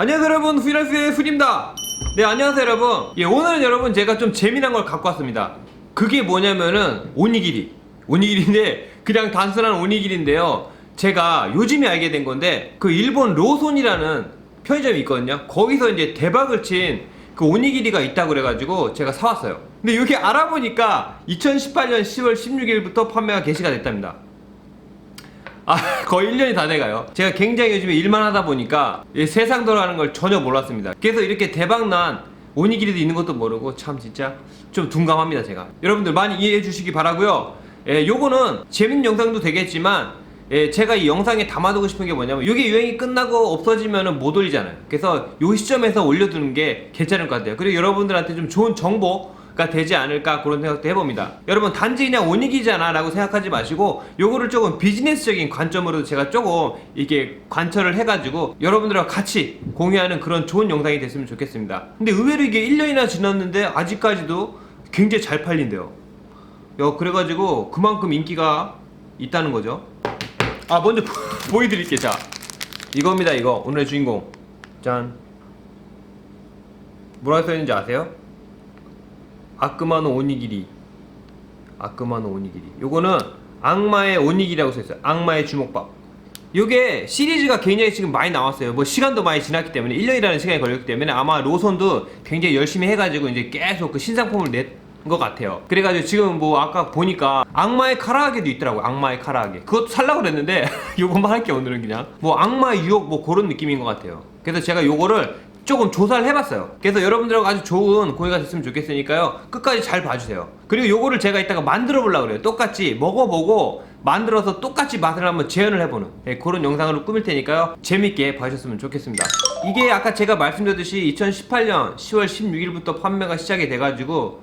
안녕하세요 여러분. 후이라스의 후입니다. 네 안녕하세요 여러분. 예 오늘은 여러분 제가 좀 재미난 걸 갖고 왔습니다. 그게 뭐냐면은 오니기리. 오니기리인데 그냥 단순한 오니기리인데요. 제가 요즘에 알게 된 건데 그 일본 로손이라는 편의점이 있거든요. 거기서 이제 대박을 친 그 오니기리가 있다고 그래가지고 제가 사왔어요. 근데 여기 알아보니까 2018년 10월 16일부터 판매가 개시가 됐답니다 아 거의 1년이 다 돼가요. 제가 굉장히 요즘에 일만 하다 보니까 이 세상 돌아가는 걸 전혀 몰랐습니다. 그래서 이렇게 대박난 오니기리도 있는 것도 모르고 참 진짜 좀 둔감합니다 제가. 여러분들 많이 이해해 주시기 바라고요. 예, 요거는 재밌는 영상도 되겠지만 예, 제가 이 영상에 담아두고 싶은 게 뭐냐면 이게 유행이 끝나고 없어지면은 못 올리잖아요. 그래서 요 시점에서 올려두는 게 괜찮을 것 같아요. 그리고 여러분들한테 좀 좋은 정보 가 되지 않을까 그런 생각도 해봅니다. 여러분 단지 그냥 오닉이잖아 라고 생각하지 마시고 요거를 조금 비즈니스적인 관점으로 제가 조금 이렇게 관철을 해가지고 여러분들과 같이 공유하는 그런 좋은 영상이 됐으면 좋겠습니다. 근데 의외로 이게 1년이나 지났는데 아직까지도 굉장히 잘 팔린대요. 야, 그래가지고 그만큼 인기가 있다는 거죠. 아 먼저 보여드릴게요. 자 이겁니다 이거 오늘의 주인공 짠 뭐라고 써있는지 아세요? 아크마노 오니기리. 아크마노 오니기리. 요거는 악마의 오니기리라고 써있어요. 악마의 주먹밥. 요게 시리즈가 굉장히 지금 많이 나왔어요. 뭐 시간도 많이 지났기 때문에 1년이라는 시간이 걸렸기 때문에 아마 로선도 굉장히 열심히 해가지고 이제 계속 그 신상품을 낸것 같아요. 그래가지고 지금 뭐 아까 보니까 악마의 카라하게도 있더라고요. 악마의 카라하게. 그것도 살라고 그랬는데 요것만 할게 오늘은 그냥. 뭐 악마의 유혹 뭐 그런 느낌인 것 같아요. 그래서 제가 요거를 조금 조사를 해봤어요. 그래서 여러분들하고 아주 좋은 공유가 됐으면 좋겠으니까요. 끝까지 잘 봐주세요. 그리고 요거를 제가 이따가 만들어 보려고 그래요. 똑같이 먹어보고 만들어서 똑같이 맛을 한번 재현을 해보는 예, 그런 영상으로 꾸밀 테니까요. 재밌게 봐주셨으면 좋겠습니다. 이게 아까 제가 말씀드렸듯이 2018년 10월 16일부터 판매가 시작이 돼가지고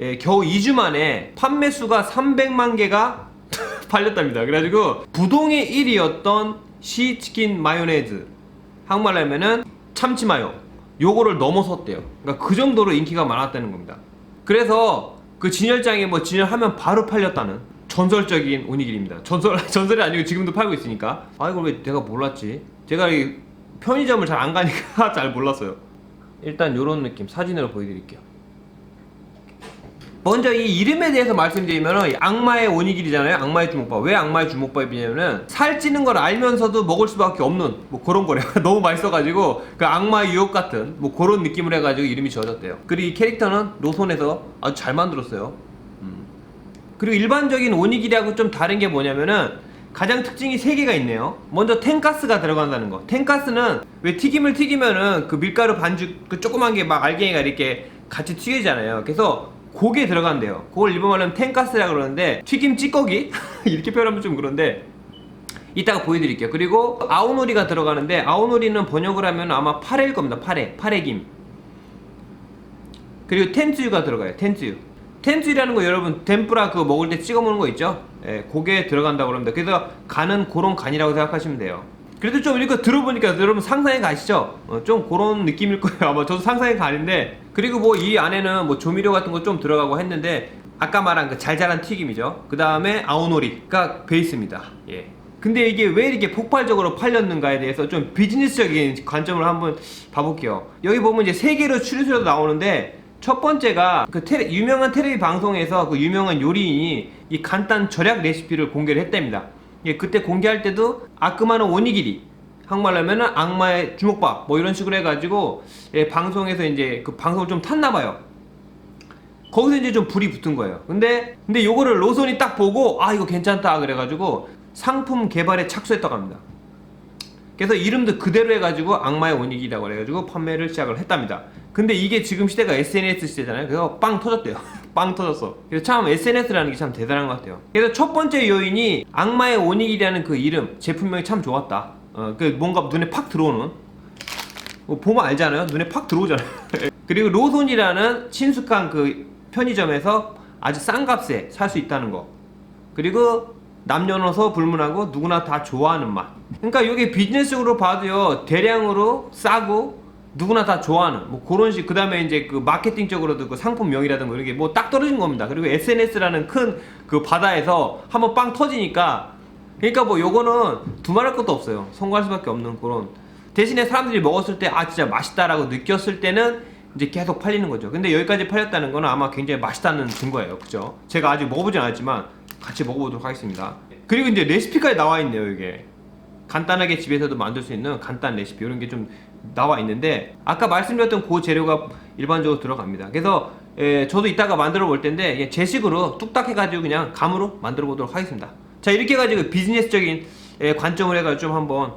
예, 겨우 2주 만에 판매 수가 300만 개가 팔렸답니다. 그래가지고 부동의 1위였던 시치킨 마요네즈 한국말로 하면은 참치마요 요거를 넘어섰대요. 그러니까 그 정도로 인기가 많았다는 겁니다. 그래서 그 진열장에 뭐 진열하면 바로 팔렸다는 전설적인 오니길입니다. 전설, 전설이 아니고 지금도 팔고 있으니까. 아 이걸 왜 내가 몰랐지? 제가 이 편의점을 잘 안 가니까 잘 몰랐어요. 일단 요런 느낌 사진으로 보여드릴게요 먼저 이 이름에 대해서 말씀드리면 악마의 오니길이잖아요. 악마의 주먹밥. 왜 악마의 주먹밥이냐면은 살찌는 걸 알면서도 먹을 수밖에 없는 뭐 그런 거래요. 너무 맛있어가지고 그 악마의 유혹 같은 뭐 그런 느낌을 해가지고 이름이 지어졌대요. 그리고 이 캐릭터는 로손에서 아주 잘 만들었어요. 음. 그리고 일반적인 오니길이하고 좀 다른 게 뭐냐면은 가장 특징이 세 개가 있네요. 먼저 텐가스가 들어간다는 거. 텐가스는 왜 튀김을 튀기면은 그 밀가루 반죽 그 조그만 게 막 알갱이가 이렇게 같이 튀기잖아요. 그래서 고게 들어간대요. 그걸 일본말로 하면 텐가스라 그러는데 튀김 찌꺼기 이렇게 표현하면 좀 그런데 이따가 보여드릴게요. 그리고 아오노리가 들어가는데 아오노리는 번역을 하면 아마 파래일 겁니다. 파래, 파래김. 그리고 텐츠유가 들어가요. 텐츠유. 텐츠유라는 거 여러분 덴뿌라 그거 먹을 때 찍어 먹는 거 있죠? 예, 고게 들어간다고 그럽니다. 그래서 간은 그런 간이라고 생각하시면 돼요. 그래도 좀 이렇게 들어보니까 여러분 상상이 가시죠? 어, 좀 그런 느낌일 거예요. 아마 저도 상상이 가는데 그리고 뭐 이 안에는 뭐 조미료 같은 거 좀 들어가고 했는데 아까 말한 그 잘잘한 튀김이죠. 그 다음에 아오노리가 베이스입니다. 예. 근데 이게 왜 이렇게 폭발적으로 팔렸는가에 대해서 좀 비즈니스적인 관점을 한번 봐볼게요. 여기 보면 이제 세 개로 추리수로 나오는데 첫 번째가 그 테레, 유명한 텔레비 방송에서 그 유명한 요리인이 이 간단 절약 레시피를 공개를 했답니다. 예, 그때 공개할 때도 아크마는 오니기리 한국말로 하면은 악마의 주먹밥 뭐 이런 식으로 해가지고 예, 방송에서 이제 그 방송을 좀 탔나 봐요. 거기서 이제 좀 불이 붙은 거예요. 근데 근데 요거를 로손이 딱 보고 아 이거 괜찮다 그래가지고 상품 개발에 착수했다고 합니다. 그래서 이름도 그대로 해가지고 악마의 오닉이라고 해가지고 판매를 시작을 했답니다. 근데 이게 지금 시대가 SNS 시대잖아요. 그래서 빵 터졌대요. 빵 터졌어. 그래서 참 SNS라는 게 참 대단한 것 같아요. 그래서 첫 번째 요인이 악마의 오닉이라는 그 이름, 제품명이 참 좋았다. 어, 그 뭔가 눈에 팍 들어오는. 뭐 보면 알잖아요. 눈에 팍 들어오잖아요. 그리고 로손이라는 친숙한 그 편의점에서 아주 싼 값에 살 수 있다는 거. 그리고 남녀노소 불문하고 누구나 다 좋아하는 맛. 그러니까 이게 비즈니스적으로 봐도요 대량으로 싸고 누구나 다 좋아하는 뭐 그런 식 그 다음에 이제 그 마케팅적으로도 그 상품명이라든가 이런 게 뭐 딱 떨어진 겁니다. 그리고 SNS라는 큰 그 바다에서 한번 빵 터지니까 그러니까 뭐 요거는 두말할 것도 없어요. 성공할 수밖에 없는 그런 대신에 사람들이 먹었을 때 아 진짜 맛있다라고 느꼈을 때는 이제 계속 팔리는 거죠. 근데 여기까지 팔렸다는 거는 아마 굉장히 맛있다는 증거예요. 그죠? 제가 아직 먹어보진 않았지만 같이 먹어보도록 하겠습니다. 그리고 이제 레시피까지 나와 있네요, 이게. 간단하게 집에서도 만들 수 있는 간단 레시피 이런 게 좀 나와 있는데 아까 말씀드렸던 그 재료가 일반적으로 들어갑니다. 그래서 에, 저도 이따가 만들어 볼 텐데 예, 제 식으로 뚝딱 해가지고 그냥 감으로 만들어 보도록 하겠습니다. 자 이렇게 해가지고 비즈니스적인 에, 관점을 해가지고 좀 한번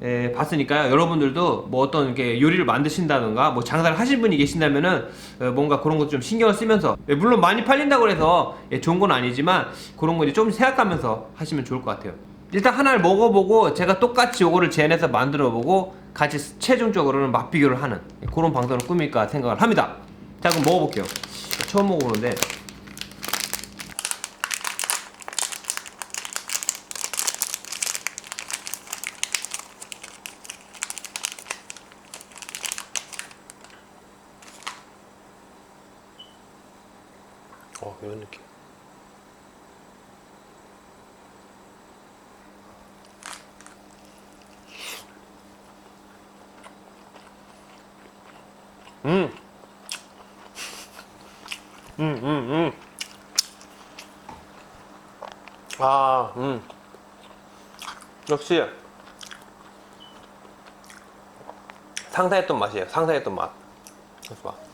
에, 봤으니까요. 여러분들도 뭐 어떤 이렇게 요리를 만드신다던가 뭐 장사를 하신 분이 계신다면은 어, 뭔가 그런 것 좀 신경을 쓰면서 예, 물론 많이 팔린다고 해서 예, 좋은 건 아니지만 그런 거 이제 좀 생각하면서 하시면 좋을 것 같아요. 일단 하나를 먹어보고 제가 똑같이 요거를 재현해서 만들어보고 같이 최종적으로는 맛비교를 하는 예, 그런 방송을 꾸밀까 생각을 합니다. 자 그럼 먹어볼게요. 처음 먹어보는데 어 이런 느낌. 음. 음, 음, 음. 아, 음. 역시 상상했던 맛이에요. 상상했던 맛. 그래서 봐.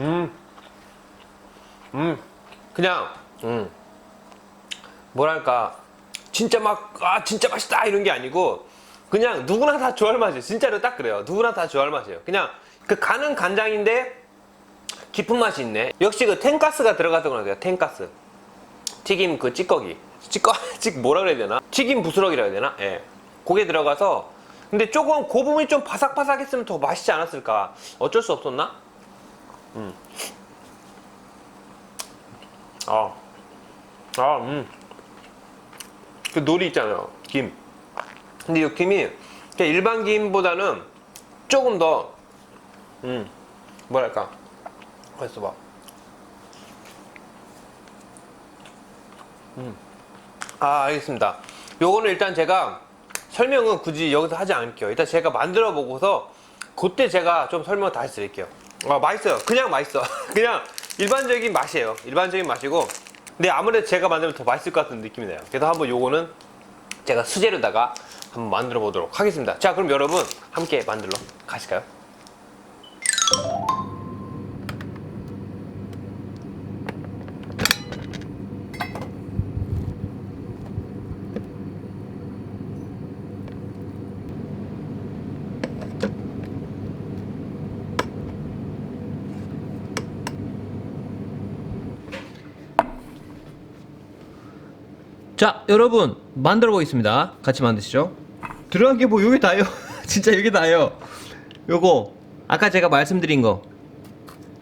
음, 음, 그냥, 음, 뭐랄까, 진짜 막, 아, 진짜 맛있다! 이런 게 아니고, 그냥 누구나 다 좋아할 맛이에요. 진짜로 딱 그래요. 누구나 다 좋아할 맛이에요. 그냥 그 간은 간장인데, 깊은 맛이 있네. 역시 그 텐가스가 그런 거예요. 텐가스. 튀김 그 찌꺼기. 찌꺼, 찌, 뭐라 그래야 되나? 튀김 부스러기라 해야 되나? 예. 그게 들어가서, 근데 조금 그 부분이 좀 바삭바삭했으면 더 맛있지 않았을까? 어쩔 수 없었나? 아, 아, 음. 그 놀이 있잖아요. 김. 근데 이 김이 일반 김보다는 조금 더, 음, 뭐랄까. 그래서 봐. 음. 아, 알겠습니다. 요거는 일단 제가 설명은 굳이 여기서 하지 않을게요. 일단 제가 만들어 보고서 그때 제가 좀 설명 다시 드릴게요. 아, 맛있어요. 그냥 맛있어. 그냥 일반적인 맛이에요. 일반적인 맛이고. 근데 아무래도 제가 만들면 더 맛있을 것 같은 느낌이 나요. 그래서 한번 요거는 제가 수제로다가 한번 만들어 보도록 하겠습니다. 자, 그럼 여러분 함께 만들러 가실까요? 자 여러분 만들어 보겠습니다. 같이 만드시죠. 들어간 게뭐 여기 다요? 진짜 여기 다요. 요거 아까 제가 말씀드린 거.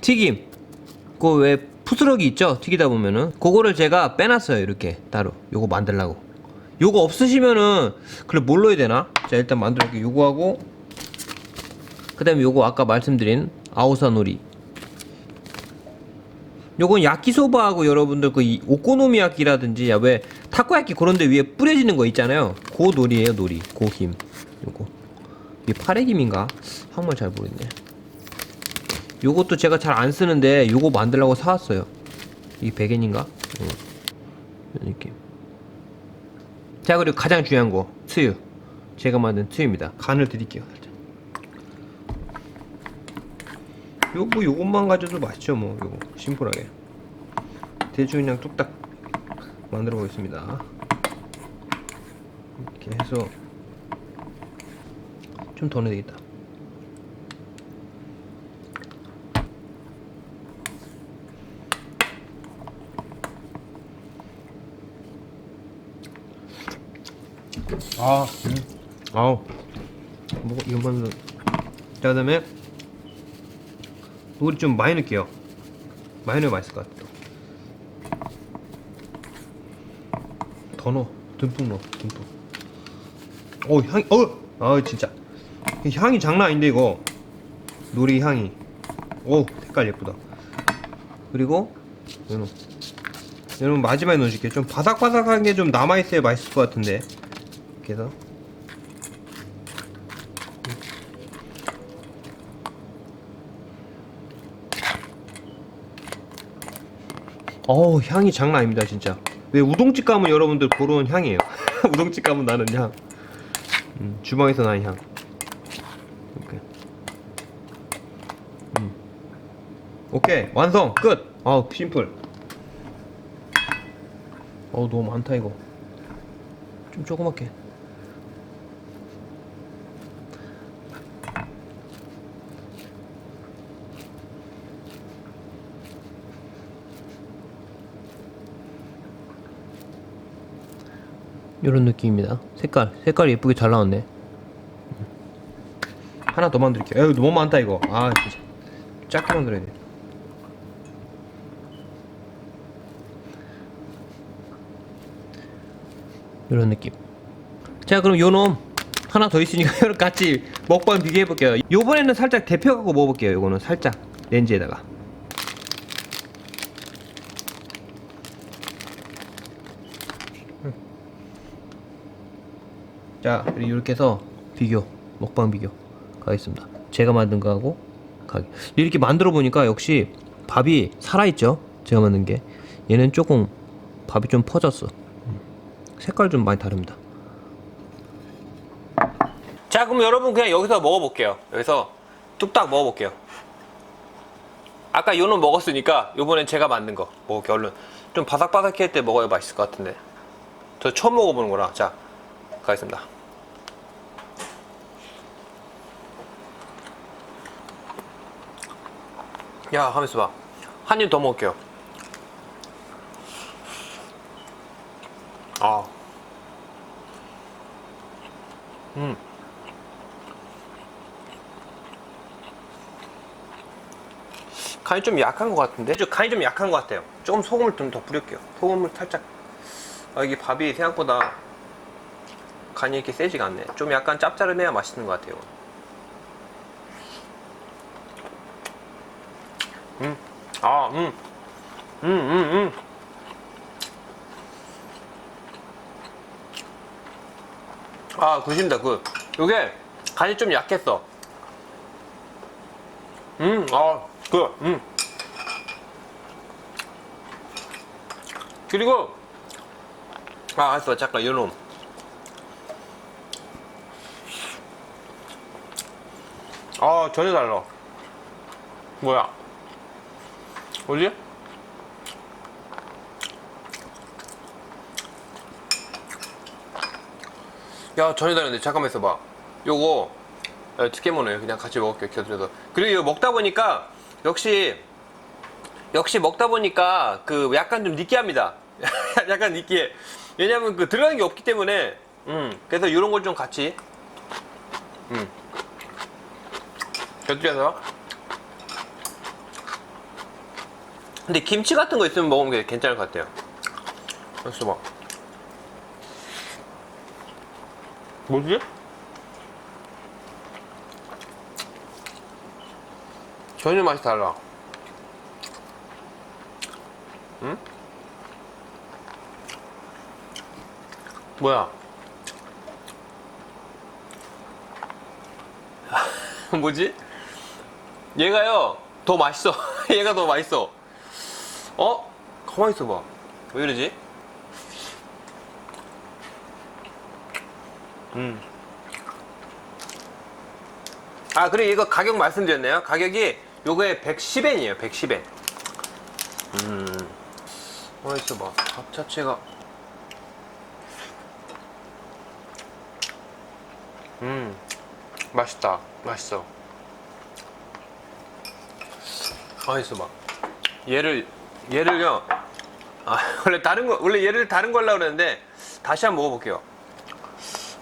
튀김. 그 왜 푸스러기 있죠? 튀기다 보면은. 그거를 제가 빼놨어요 이렇게 따로. 요거 만들라고. 요거 없으시면은 그래 뭘로 해야 되나? 자 일단 만들어볼게요. 요거 하고. 그 다음에 요거 아까 말씀드린 아오사노리 요건 야키소바하고 여러분들 그이 오코노미야키라든지 야왜 타코야키 그런데 위에 뿌려지는 거 있잖아요. 고 놀이에요 놀이. 고김. 요거. 이 파래김인가? 한번 잘 모르겠네. 요것도 제가 잘 안 쓰는데 요거 만들려고 사왔어요. 이 베겐인가? 어. 이런 느낌. 자 그리고 가장 중요한 거 트유. 제가 만든 트유입니다. 간을 드릴게요. 요거 요것만 가져도 맛있죠 뭐 요거 심플하게 대충 그냥 뚝딱 만들어 보겠습니다. 이렇게 해서 좀 더 넣어야 되겠다. 아, 아우. 뭐 이것만 넣- 자 그 다음에 우리 좀 많이 넣을게요. 많이 넣으면 맛있을 것 같아 또. 더 넣어 듬뿍 넣어 듬뿍. 어 향이 어아 진짜. 이 향이 장난 아닌데 이거. 놀이 향이. 오 색깔 예쁘다. 그리고 여러분 여러분 마지막에 넣어줄게요 좀 바삭바삭한 게 좀 남아있어야 맛있을 것 같은데. 이렇게 해서. 어우 향이 장난 아닙니다 진짜 왜 우동집 가면 여러분들 그런 향이에요. 우동집 가면 나는 향. 음, 주방에서 나는 향. 이렇게 음. 오케이 완성 끝. 아우 심플. 어우 너무 많다 이거. 좀 조그맣게 이런 느낌입니다. 색깔 색깔 예쁘게 잘 나왔네. 하나 더 만들게요. 에휴 너무 많다 이거. 아 진짜. 작게 만들어야 돼. 이런 느낌. 자 그럼 요놈 하나 더 있으니까 여러분 같이 먹방 비교해 볼게요. 요번에는 살짝 데펴 갖고 먹어 볼게요 요거는 살짝 렌즈에다가 자 이렇게 해서 비교 먹방 비교 가겠습니다. 제가 만든 거하고 가게 이렇게 만들어 보니까 역시 밥이 살아있죠? 제가 만든 게. 얘는 조금 밥이 좀 퍼졌어. 음. 색깔 좀 많이 다릅니다. 자 그럼 여러분 그냥 여기서 먹어볼게요. 여기서 뚝딱 먹어볼게요. 아까 요는 먹었으니까 요번엔 제가 만든 거. 먹을게요 얼른. 좀 바삭바삭할 때 먹어야 맛있을 것 같은데. 저 처음 먹어보는 거라. 자 가겠습니다 야 하면서 봐 한 입 더 먹을게요 아 음. 간이 좀 약한 것 같은데? 좀 간이 좀 약한 것 같아요. 조금 소금을 좀 더 뿌릴게요. 소금을 살짝. 아, 이게 밥이 생각보다 간이 이렇게 세지가 않네. 좀 약간 짭짤해야 맛있는 것 같아요. 음, 아, 음, 음, 음, 음. 아, 굿입니다, 굿. 요게 간이 좀 약했어. 음, 아, 그, 음. 그리고, 아, 알았어. 잠깐, 요놈. 아, 전혀 달라. 뭐야? 뭐지? 야, 전혀 다른데. 잠깐만 있어봐. 요거, 어,漬物을 그냥 같이 먹을게요 곁들여서 그리고 이거 먹다 보니까 역시 역시 먹다 보니까 그 약간 좀 느끼합니다 약간 느끼해 왜냐면 그 들어가는 게 없기 때문에 음 그래서 이런 걸 좀 같이 음 곁들여서 근데 김치 같은 거 있으면 먹으면 괜찮을 것 같아요 그래서 막 뭐지? 전혀 맛이 달라. 응? 뭐야? 뭐지? 얘가요 더 맛있어. 얘가 더 맛있어. 어? 가만 있어봐. 왜 이러지? 음. 아 그리고 이거 가격 말씀드렸네요 가격이 요거에 110엔이에요 110엔 음 어디서 봐밥 자체가 음 맛있다 맛있어 어디서 봐 얘를 얘를요 아 원래 다른 거 원래 얘를 다른 거 하려고 그랬는데 다시 한번 먹어볼게요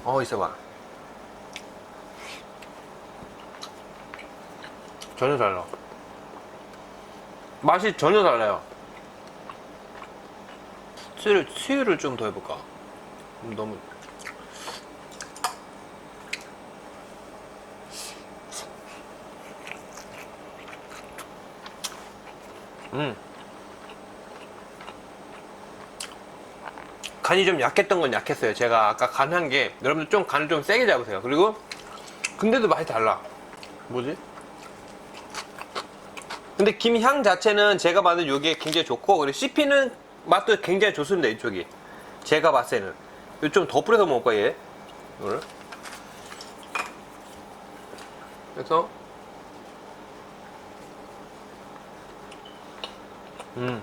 어 있어봐 전혀 달라. 맛이 전혀 달라요. 수유를, 수유를 좀 더 해볼까? 음, 너무. 음. 간이 좀 약했던 건 약했어요. 제가 아까 간 한 게 여러분들 좀 간을 좀 세게 잡으세요. 그리고 근데도 맛이 달라. 뭐지? 근데 김 향 자체는 제가 만든 요게 굉장히 좋고 그리고 씹히는 맛도 굉장히 좋습니다. 이쪽이 제가 봤을 때는 이거 좀더 뿌려서 먹을 거예요. 얘. 이거를 그래서 음.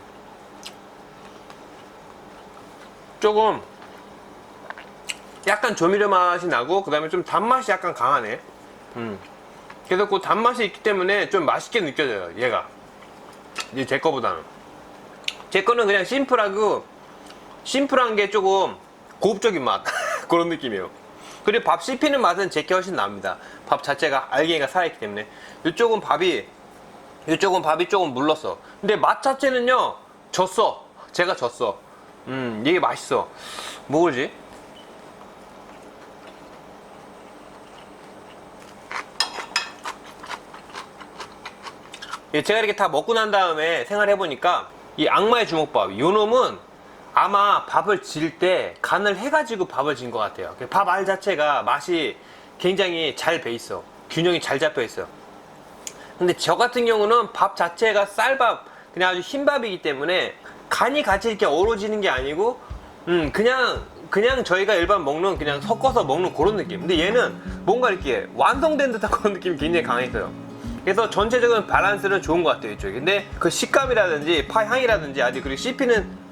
조금 약간 조미료 맛이 나고 그 다음에 좀 단맛이 약간 강하네. 음. 그래서 그 단맛이 있기 때문에 좀 맛있게 느껴져요 얘가. 제 거보다는. 제 거는 그냥 심플하고 심플한 게 조금 고급적인 맛. 그런 느낌이에요. 그리고 밥 씹히는 맛은 제게 훨씬 납니다. 밥 자체가 알갱이가 살아있기 때문에. 이쪽은 밥이 이쪽은 밥이 조금 물렀어. 근데 맛 자체는요 졌어. 제가 졌어. 음 이게 맛있어. 뭐지? 예, 제가 이렇게 다 먹고 난 다음에 생활해 보니까 이 악마의 주먹밥 요 놈은 아마 밥을 질 때 간을 해가지고 밥을 진 것 같아요. 그밥알 자체가 맛이 굉장히 잘 배 있어. 균형이 잘 잡혀 있어 근데 저 같은 경우는 밥 자체가 쌀밥 그냥 아주 흰밥이기 때문에 간이 같이 이렇게 어우러지는 게 아니고 음 그냥 그냥 저희가 일반 먹는 그냥 섞어서 먹는 그런 느낌 근데 얘는 뭔가 이렇게 완성된 듯한 그런 느낌이 굉장히 강했어요 그래서 전체적인 밸런스는 좋은 것 같아요 이쪽이 근데 그 식감이라든지 파 향이라든지 아직 그리고 씹히는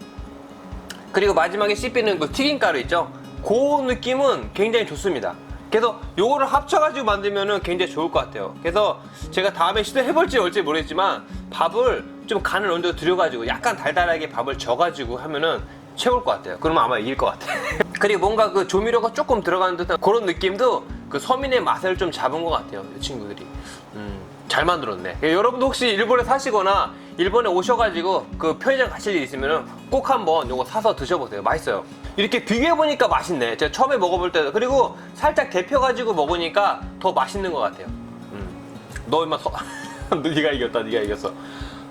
그리고 마지막에 씹히는 그 튀김가루 있죠? 그 느낌은 굉장히 좋습니다. 그래서 요거를 합쳐가지고 만들면은 굉장히 좋을 것 같아요. 그래서 제가 다음에 시도해볼지 올지 모르겠지만 밥을 좀 간을 정도 들여가지고 약간 달달하게 밥을 져가지고 하면은 최고일 것 같아요. 그러면 아마 이길 것 같아요. 그리고 뭔가 그 조미료가 조금 들어가는 듯한 그런 느낌도 그 서민의 맛을 좀 잡은 것 같아요. 이 친구들이. 음, 잘 만들었네. 예, 여러분도 혹시 일본에 사시거나 일본에 오셔가지고 그 편의점 가실 일 있으면 꼭 한번 요거 사서 드셔보세요. 맛있어요. 이렇게 비교해보니까 맛있네. 제가 처음에 먹어볼 때도. 그리고 살짝 데펴가지고 먹으니까 더 맛있는 것 같아요. 음. 너 임마 서... 네가 이겼다. 네가 이겼어.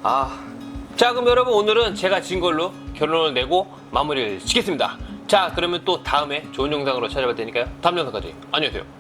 아. 자 그럼 여러분 오늘은 제가 진 걸로 결론을 내고 마무리를 짓겠습니다. 자 그러면 또 다음에 좋은 영상으로 찾아뵐 테니까요. 다음 영상까지 안녕히 계세요.